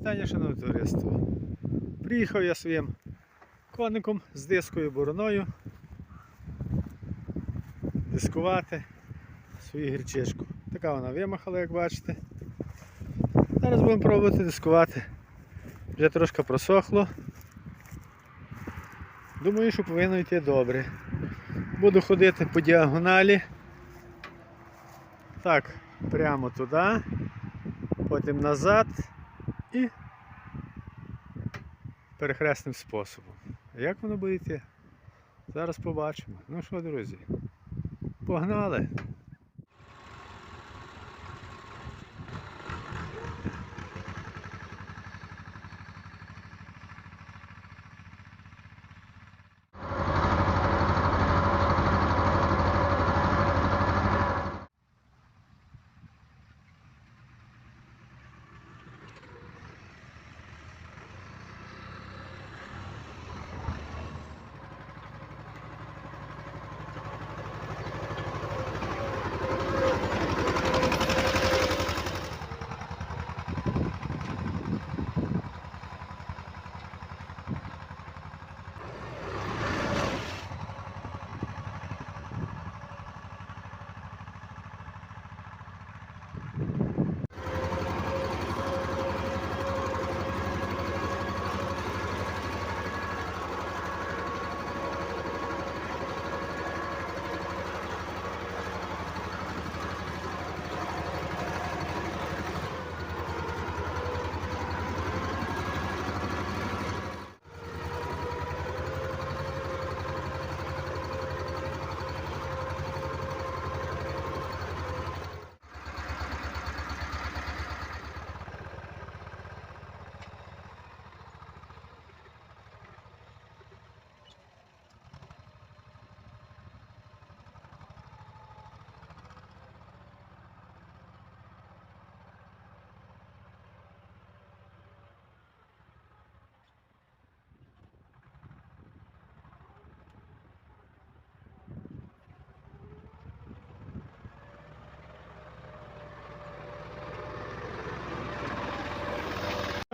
Вітання, шановне товариство. Приїхав я своїм коником з дискою бороною дискувати свою гірчичку. Така вона вимахала, як бачите. Зараз будемо пробувати дискувати. Вже трошки просохло. Думаю, що повинно йти добре. Буду ходити по діагоналі. Так, прямо туди, потім назад і перехресним способом. Як воно буде йти? Зараз побачимо. Ну що, друзі, погнали!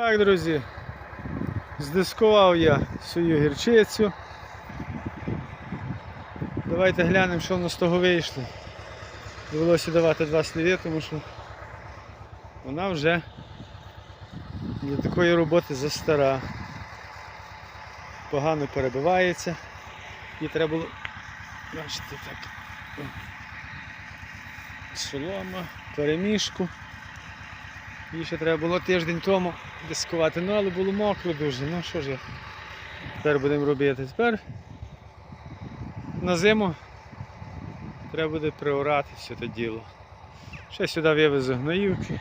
Так, друзі, здискував я свою гірчицю. Давайте глянемо, що в нас з того вийшло. Довелося давати два сліди, тому що вона вже для такої роботи застара. Погано перебивається. І треба було бачите так. Солома, перемішку. Її ще треба було тиждень тому дискувати. Ну але було мокро дуже. Ну що ж я тепер будемо робити? Тепер на зиму треба буде приорати все те діло. Ще сюди вивезу гноївки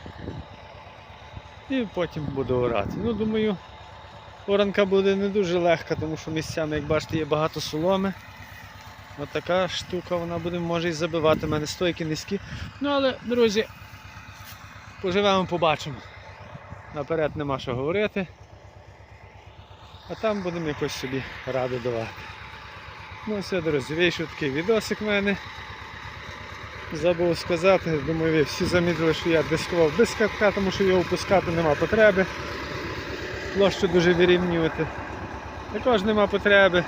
і потім буду орати. Ну думаю, оранка буде не дуже легка, тому що місцями, як бачите, є багато соломи. Ось така штука вона буде може і забивати мене стойки низькі. Ну але, друзі, поживемо, побачимо. Наперед нема що говорити. А там будемо якось собі раду давати. Ну все, друзі, вийшов такий відосик в мене. Забув сказати, думаю, ви всі замітили, що я дискував без катка, тому що його опускати нема потреби. Площу дуже вирівнювати. Також нема потреби.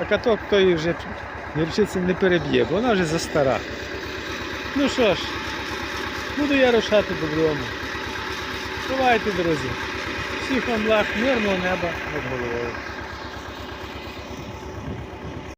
А каток той вже гірчиці не переб'є, бо вона вже застара. Ну що ж, буду я рушати додому. Бувайте, друзі. Всіх вам благ, мирного неба над головою.